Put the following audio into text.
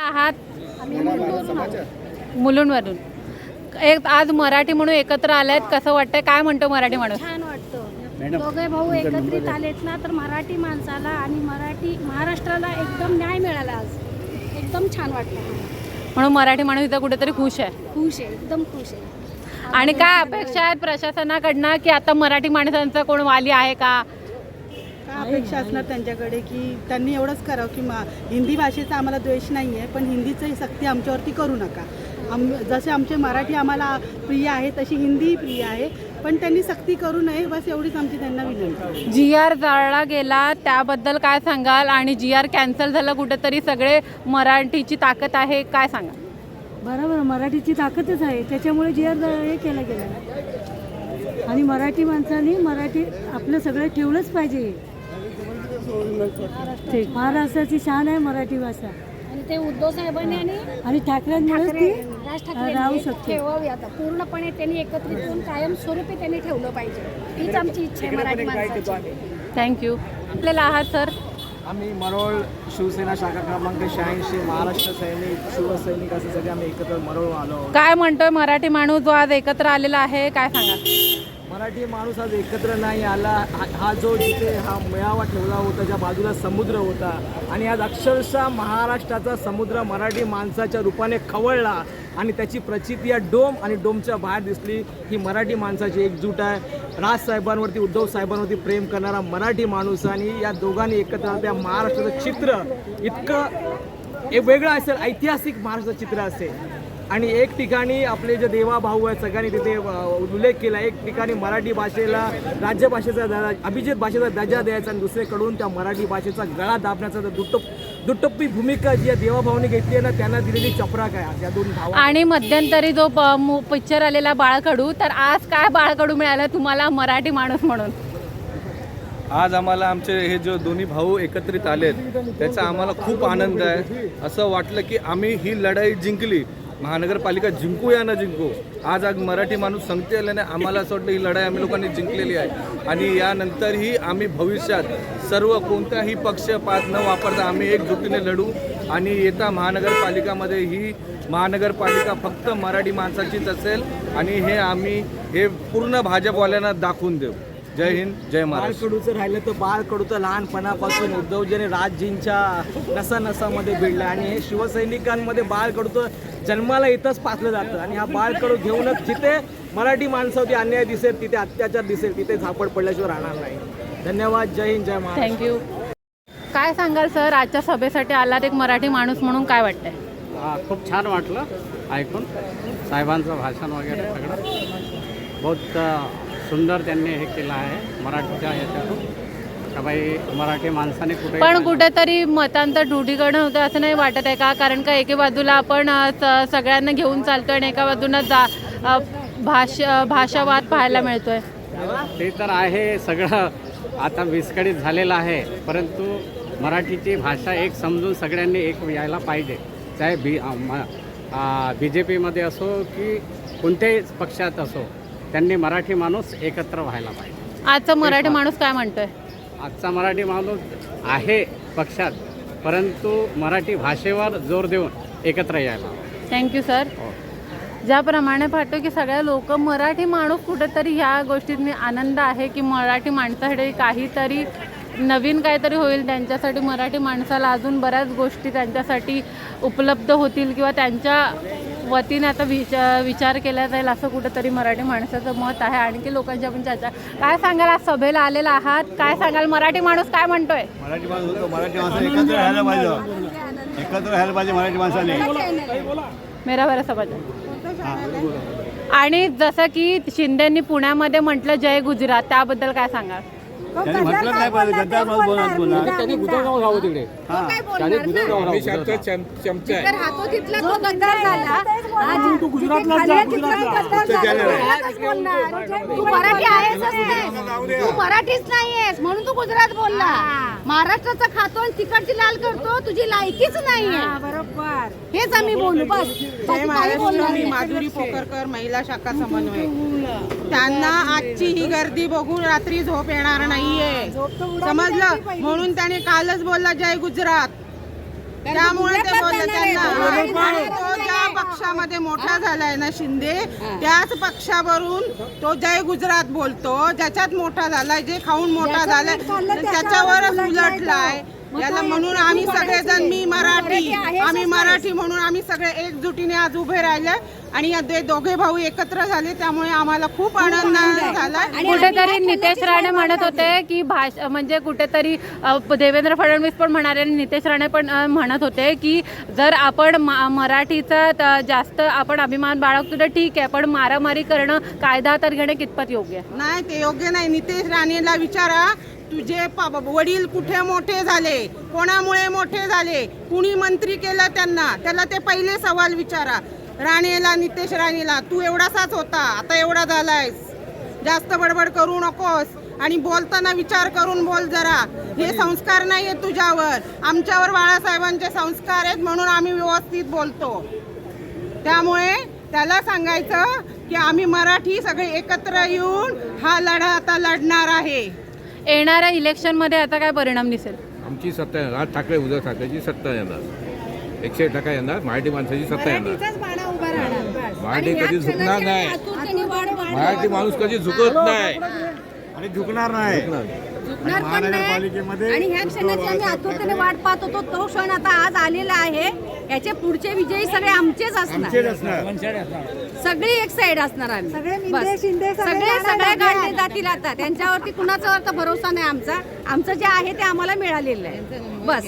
आहात? मुलुंडवरून एक आज मराठी म्हणून एकत्र आलायत कसं वाटतंय? काय म्हणतो मराठी माणूस? छान वाटतं. दोघे भाऊ एकत्रित आलेत ना तर मराठी माणसाला आणि मराठी महाराष्ट्राला एकदम न्याय मिळाला आज. एकदम छान वाटलं म्हणून मराठी माणूस इथं कुठेतरी खुश आहे. खुश आहे एकदम खुश आहे. आणि काय अपेक्षा आहेत प्रशासनाकडनं की आता मराठी माणसांचा कोण वाली आहे का? अपेक्षा असणार त्यांच्याकडे की त्यांनी एवढंच करावं की मा हिंदी भाषेचा आम्हाला द्वेष नाही आहे पण हिंदीचंही सक्ती आमच्यावरती करू नका. आम जसे आमचे मराठी आम्हाला प्रिय आहे तशी हिंदीही प्रिय आहे पण त्यांनी सक्ती करू नये बस एवढीच आमची त्यांना विनंती जी आर जाळला गेला त्याबद्दल काय सांगाल? आणि जी आर कॅन्सल झालं कुठेतरी सगळे मराठीची ताकद आहे काय सांगाल? बरोबर मराठीची ताकदच आहे. त्याच्यामुळे जी आर हे केलं गेलं. आणि मराठी माणसाने मराठी आपलं सगळं ठेवलंच पाहिजे. ठीक. महाराष्ट्राची शान आहे मराठी भाषा. आणि ते उद्धव साहेबांनी आणि आणि ठाकरेंमुळेच ठाकरे राज राहू ठाकरे शकते. ठेवावी आता. पूर्णपणे त्यांनी एकत्रित होऊन कायम स्वरूपी त्यांनी ठेवलं पाहिजे. हीच आमची इच्छा आहे मराठी माणसाची. थँक्यू आपल्याला आहात सर आम्ही मरोळ शिवसेना शाखा क्रमांक शहाऐंशी महाराष्ट्र सैनिक शिवसैनिक असे सगळे आम्ही एकत्र मरोळ आलो. काय म्हणतोय मराठी माणूस जो आज एकत्र आलेला आहे काय सांगा मराठी माणूस आज एकत्र नाही आला. हा जो जिथे हा मेळावा ठेवला होता ज्या बाजूला समुद्र होता आणि आज अक्षरशः महाराष्ट्राचा समुद्र मराठी माणसाच्या रूपाने खवळला आणि त्याची प्रचिती या डोम आणि डोमच्या बाहेर दिसली. ही मराठी माणसाची एकजूट आहे. राजसाहेबांवरती उद्धव साहेबांवरती प्रेम करणारा मराठी माणूस आणि या दोघांनी एकत्र आलं. त्या महाराष्ट्राचं चित्र इतकं एक वेगळं असेल ऐतिहासिक महाराष्ट्राचं चित्र असेल. आणि एक ठिकाणी आपले जे देवा भाऊ आहेत सगळ्यांनी तिथे उल्लेख केला. एक ठिकाणी मराठी भाषेला राजभाषेचा दर्जा अभिजित भाषेचा दर्जा द्यायचा आणि दुसरीकडून त्या मराठी भाषेचा गळा दाबण्याचा जो दुट्टप दुट्टप्पी भूमिका जी या देवाभाऊने घेतली आहे ना त्यांना दिलेली चपराक आहे. आज या दोन भावा आणि मध्यंतरी जो पिक्चर आलेला बाळकडू तर आज काय बाळकडू मिळालं तुम्हाला मराठी माणूस म्हणून? आज आम्हाला आमचे हे जो दोन्ही भाऊ एकत्रित आलेत त्याचा आम्हाला खूप आनंद आहे. असं वाटलं की आम्ही ही लढाई जिंकली. महानगरपालिका जिंकू या न जिंकू आज आज मराठी माणूस संगती आल्याने आम्हाला असं वाटतं ही लढाई आम्ही लोकांनी जिंकलेली आहे. आणि यानंतरही आम्ही भविष्यात सर्व कोणताही पक्षपात न वापरता आम्ही एकजुटीने लढू. आणि येता महानगरपालिकामध्ये ही महानगरपालिका फक्त मराठी माणसाचीच असेल आणि हे आम्ही हे पूर्ण भाजपवाल्यांना दाखवून देऊ. जय हिंद जय महाराष्ट्र. बाळकडूचं राहिलं तर बाळकडूचं लहानपणापासून उद्धवजीने राजजींच्या नसा नसामध्ये भिडलं आणि हे शिवसैनिकांमध्ये बाळकडूचं जन्माला इथंच पाचलं जातं. आणि हा बाळकडू घेऊनच जिथे मराठी माणसावरती अन्याय दिसेल तिथे अत्याचार दिसेल तिथे झापड पडल्याशिवाय राहणार नाही. धन्यवाद जय हिंद जय महाराष्ट्र. थँक्यू काय सांगाल सर? आजच्या सभेसाठी आलात एक मराठी माणूस म्हणून काय वाटतंय? खूप छान वाटलं ऐकून. साहेबांचं भाषण वगैरे सगळं. बहुत सुंदर त्यांनी हे केलं आहे मराठीच्या ह्याच्यातून का बाई मराठी माणसाने कुठे पण कुठेतरी मतांतर ढुढीकडनं होतं असं नाही वाटत आहे का? कारण का एके बाजूला आपण स- सगळ्यांना घेऊन चालतोय आणि एका बाजूला जा अ, भाषा भाषावाद पाहायला मिळतोय. ते तर आहे सगळं आता विस्कळीत झालेलं आहे. परंतु मराठीची भाषा एक समजून सगळ्यांनी एक यायला पाहिजे. चाहे बी बी जे पीमध्ये असो की कोणत्याही पक्षात असो. त्यांनी मराठी माणूस एकत्र व्हायला पाहिजे. आजचा मराठी माणूस काय म्हणतोय? आजचा मराठी माणूस आहे पक्षात परंतु मराठी भाषेवर जोर देऊन एकत्र यायला. थँक्यू सर ज्याप्रमाणे पाहतो की सगळ्या लोक मराठी माणूस कुठेतरी ह्या गोष्टीत आनंद आहे की मराठी माणसासाठी काहीतरी नवीन काहीतरी होईल त्यांच्यासाठी मराठी माणसाला अजून बऱ्याच गोष्टी त्यांच्यासाठी उपलब्ध होतील किंवा त्यांच्या वतीने आता विचार विचार केला जाईल असं कुठेतरी मराठी माणसाचं मत आहे. आणखी लोकांची आपण चर्चा काय सांगाल? आज सभेला आलेला आहात. काय सांगाल? मराठी माणूस काय म्हणतोय? मराठी माणूस मराठी माणसाने एकत्र राहायला पाहिजे. एकत्र राहायला पाहिजे मराठी माणसाने. समाज. आणि जसं की शिंदेनी पुण्यामध्ये म्हटलं जय गुजरात. त्याबद्दल काय सांगाल? त्यांनी म्हटलं नाही पाहिजे गद्दार माणूस बोलत पुन्हा. त्यांनी गुजरात राहावं तिकडे. हा. त्यांनी गुजरात राहावं चमचा आहे. तू तू मराठीच नाहीयेस म्हणून तू गुजरात बोलला. महाराष्ट्राचा खातो आणि तिकडची लाल करतो तुझी लायकीच नाहीये. बरोबर. हेच आम्ही बोलू बस. बोलणार मी नाही. माधुरी पोकरकर महिला शाखा समन्वय. त्यांना आजची ही गर्दी बघून रात्री झोप येणार नाहीये. समजलं? म्हणून त्याने कालच बोलला जय गुजरात. त्यामुळे ते बोलले त्यांना पक्षामध्ये मोठा झालाय ना शिंदे त्याच पक्षावरून तो जय गुजरात बोलतो. ज्याच्यात मोठा झालाय जे खाऊन मोठा झालाय त्याच्यावरच उलटलाय याला म्हणून आम्ही सगळेजण मी मराठी आम्ही मराठी म्हणून आम्ही सगळे एकजुटीने आज उभे राहिले आणि दे- दोघे भाऊ एकत्र झाले त्यामुळे आम्हाला खूप आनंद झाला कुठेतरी नितेश राणे म्हणत होते की भाषा म्हणजे कुठेतरी देवेंद्र फडणवीस पण म्हणाले आणि नितेश राणे पण म्हणत होते की जर आपण मराठीचा त- जास्त आपण अभिमान बाळगतो तर ठीक आहे पण मारामारी करणं कायदा तर घेणं कितपत योग्य आहे? नाही ते योग्य नाही. नितेश राणेला विचारा तुझे वडील कुठे मोठे झाले? कोणामुळे मोठे झाले? कुणी मंत्री केलं त्यांना? त्याला ते पहिले सवाल विचारा. राणेला नितेश राणेला तू एवढासाच होता आता एवढा झालायस. जास्त बडबड करू नकोस आणि बोलताना विचार करून बोल जरा. हे संस्कार नाही आहे तुझ्यावर. आमच्यावर बाळासाहेबांचे संस्कार आहेत म्हणून आम्ही व्यवस्थित बोलतो. त्यामुळे त्याला सांगायचं की आम्ही मराठी सगळे एकत्र येऊन हा लढा आता लढणार आहे. येणाऱ्या इलेक्शनमध्ये आता काय परिणाम दिसेल? आमची सत्ता येणार. राज ठाकरे उद्धव ठाकरेची सत्ता येणार. एकशे एक टक्का येणार. मराठी माणसाची सत्ता येणार. मराठी कधी झुकणार नाही. मराठी माणूस कधी झुकत नाही. आणि झुकणार नाही. झुकणार आणि ह्या क्षणाची आम्ही आतुरतेने वाट पाहत होतो. तो क्षण आता आज आलेला आहे. याचे पुढचे विजयी सगळे आमचेच आमचेच असणार. असणार सगळी एक साइड असणार आम्ही. सगळे बस. मिंदे शिंदे सगळे. काढले जातील आता. त्यांच्यावरती कुणाचा तर भरोसा नाही आमचा. आमचं जे आहे ते आम्हाला मिळालेलं आहे. बस.